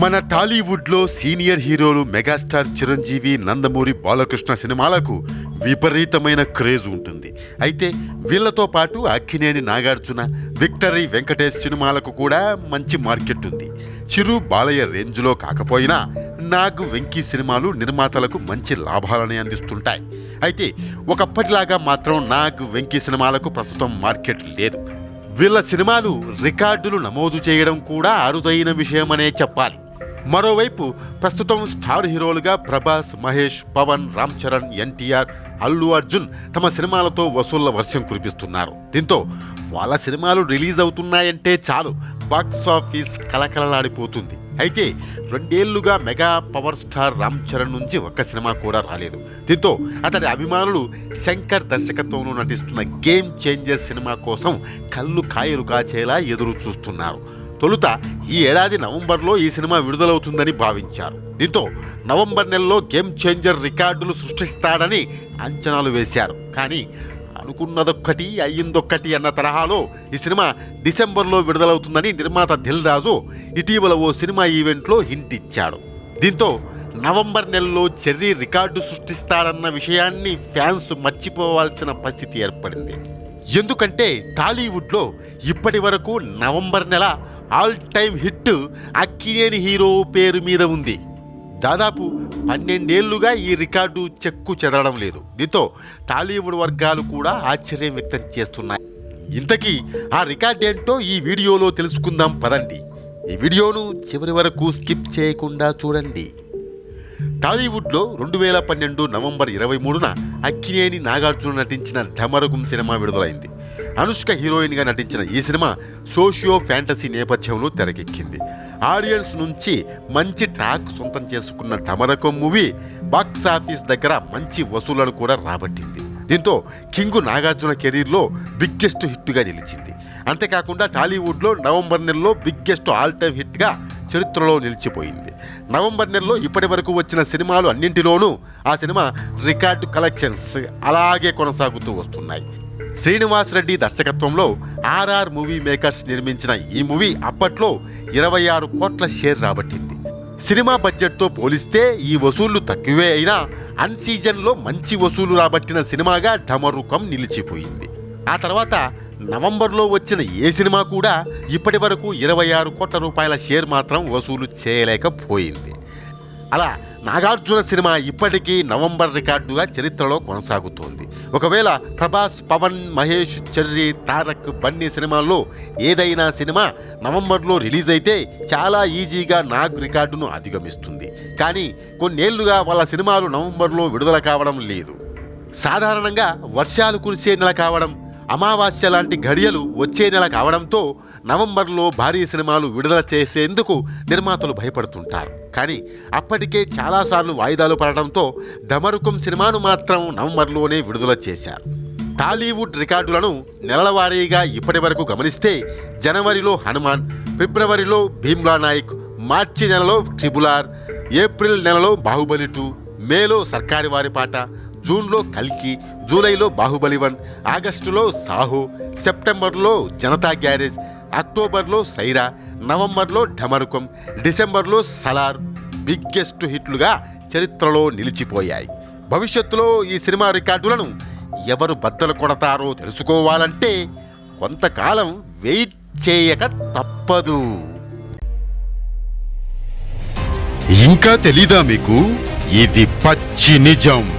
మన టాలీవుడ్లో సీనియర్ హీరోలు మెగాస్టార్ చిరంజీవి నందమూరి బాలకృష్ణ సినిమాలకు విపరీతమైన క్రేజ్ ఉంటుంది. అయితే వీళ్ళతో పాటు అక్కినేని నాగార్జున విక్టరీ వెంకటేష్ సినిమాలకు కూడా మంచి మార్కెట్ ఉంది. చిరు బాలయ్య రేంజ్లో కాకపోయినా నాగ్ వెంకీ సినిమాలు నిర్మాతలకు మంచి లాభాలని అందిస్తుంటాయి. అయితే ఒకప్పటిలాగా మాత్రం నాగ్ వెంకీ సినిమాలకు ప్రస్తుతం మార్కెట్ లేదు. వీళ్ళ సినిమాలు రికార్డులు నమోదు చేయడం కూడా అరుదైన విషయమనే చెప్పాలి. మరోవైపు ప్రస్తుతం స్టార్ హీరోలుగా ప్రభాస్ మహేష్ పవన్ రామ్ చరణ్ ఎన్టీఆర్ అల్లు అర్జున్ తమ సినిమాలతో వసూళ్ళ వర్షం కురిపిస్తున్నారు. దీంతో వాళ్ళ సినిమాలు రిలీజ్ అవుతున్నాయంటే చాలు. బాక్స్ ఆఫీస్ కలకలలాడిపోతుంది అయితే రెండేళ్ళుగా mega power star Ram Charan నుంచి ఒక్క సినిమా కూడా రాలేదు. దీంతో అతడి అభిమానులు శంకర్ దర్శకత్వంలో నటిస్తున్న గేమ్ చేంజర్ సినిమా కోసం కళ్ళు కాయలు కాచేలా ఎదురు చూస్తున్నారు తొలుత ఈ ఏడాది నవంబర్లో ఈ సినిమా విడుదలవుతుందని భావించారు. దీంతో నవంబర్ నెలలో గేమ్ చేంజర్ రికార్డులు సృష్టిస్తాడని అంచనాలు వేశారు. కానీ అనుకున్నదొక్కటి అయ్యిందొక్కటి అన్న తరహాలో ఈ సినిమా డిసెంబర్లో విడుదలవుతుందని నిర్మాత దిల్ రాజు ఇటీవల ఓ సినిమా ఈవెంట్లో హింట్ ఇచ్చాడు. దీంతో నవంబర్ నెలలో చెర్రీ రికార్డు సృష్టిస్తాడన్న విషయాన్ని ఫ్యాన్స్ మర్చిపోవాల్సిన పరిస్థితి ఏర్పడింది. ఎందుకంటే టాలీవుడ్లో ఇప్పటి వరకు నవంబర్ నెల all time hit Akkineni hero పేరు మీద ఉంది. దాదాపు పన్నెండేళ్ళుగా ఈ రికార్డు చెక్కు చెదరడం లేదు. దీంతో టాలీవుడ్ వర్గాలు కూడా ఆశ్చర్యం వ్యక్తం చేస్తున్నాయి. ఇంతకీ ఆ రికార్డ్ ఏంటో ఈ వీడియోలో తెలుసుకుందాం పదండి. ఈ వీడియోను చివరి వరకు స్కిప్ చేయకుండా చూడండి. టాలీవుడ్లో రెండు వేల పన్నెండు నవంబర్ ఇరవై మూడున అక్కినేని నాగార్జున నటించిన ఢమరగుం సినిమా విడుదలైంది. అనుష్క హీరోయిన్గా నటించిన ఈ సినిమా సోషియో ఫ్యాంటసీ నేపథ్యంలో తెరకెక్కింది. ఆడియన్స్ నుంచి మంచి టాక్ సొంతం చేసుకున్న డమరకం మూవీ బాక్స్ ఆఫీస్ దగ్గర మంచి వసూళ్ళను కూడా రాబట్టింది. దీంతో కింగు నాగార్జున కెరీర్లో బిగ్గెస్ట్ హిట్గా నిలిచింది. అంతేకాకుండా టాలీవుడ్లో నవంబర్ నెలలో బిగ్గెస్ట్ ఆల్ టైమ్ హిట్గా చరిత్రలో నిలిచిపోయింది. నవంబర్ నెలలో ఇప్పటి వరకు వచ్చిన సినిమాలు అన్నింటిలోనూ ఆ సినిమా రికార్డు కలెక్షన్స్ అలాగే కొనసాగుతూ వస్తున్నాయి. శ్రీనివాస్ రెడ్డి దర్శకత్వంలో ఆర్ఆర్ మూవీ మేకర్స్ నిర్మించిన ఈ మూవీ అప్పట్లో ఇరవై ఆరు కోట్ల షేర్ రాబట్టింది. సినిమా బడ్జెట్తో పోలిస్తే ఈ వసూళ్ళు తక్కువే అయినా అన్ సీజన్లో మంచి వసూలు రాబట్టిన సినిమాగా ఢమరుకం నిలిచిపోయింది. ఆ తర్వాత నవంబర్లో వచ్చిన ఏ సినిమా కూడా ఇప్పటి వరకు ఇరవై ఆరు కోట్ల రూపాయల షేర్ మాత్రం వసూలు చేయలేకపోయింది. అలా నాగార్జున సినిమా ఇప్పటికీ నవంబర్ రికార్డుగా చరిత్రలో కొనసాగుతోంది. ఒకవేళ ప్రభాస్ పవన్ మహేష్ చెర్రి తారక్ బన్నీ సినిమాల్లో ఏదైనా సినిమా నవంబర్లో రిలీజ్ అయితే చాలా ఈజీగా నాగ్ రికార్డును అధిగమిస్తుంది. కానీ కొన్నేళ్ళుగా వాళ్ళ సినిమాలు నవంబర్లో విడుదల కావడం లేదు. సాధారణంగా వర్షాలు కురిసే నెల కావడం అమావాస్య లాంటి ఘడియలు వచ్చే నెల కావడంతో నవంబర్లో భారీ సినిమాలు విడుదల చేసేందుకు నిర్మాతలు భయపడుతుంటారు. కానీ అప్పటికే చాలాసార్లు వాయిదాలు పడడంతో డమరుకం సినిమాను మాత్రం నవంబర్లోనే విడుదల చేశారు. టాలీవుడ్ రికార్డులను నెలవారీగా ఇప్పటి వరకు గమనిస్తే జనవరిలో హనుమాన్ ఫిబ్రవరిలో భీమ్లా నాయక్ మార్చి నెలలో ట్రిబులార్ ఏప్రిల్ నెలలో బాహుబలి టూ మేలో సర్కారి వారి పాట జూన్లో కల్కి జూలైలో బాహుబలి వన్ ఆగస్టులో సాహు సెప్టెంబర్లో జనతా గ్యారేజ్ అక్టోబర్లో సైరా నవంబర్లో ఢమరుకం డిసెంబర్లో సలార్ బిగ్గెస్ట్ హిట్లుగా చరిత్రలో నిలిచిపోయాయి. భవిష్యత్తులో ఈ సినిమా రికార్డులను ఎవరు బద్దలు కొడతారో తెలుసుకోవాలంటే కొంతకాలం వెయిట్ చేయక తప్పదు. ఇంకా తెలీదా మీకు? ఇది పచ్చి నిజం.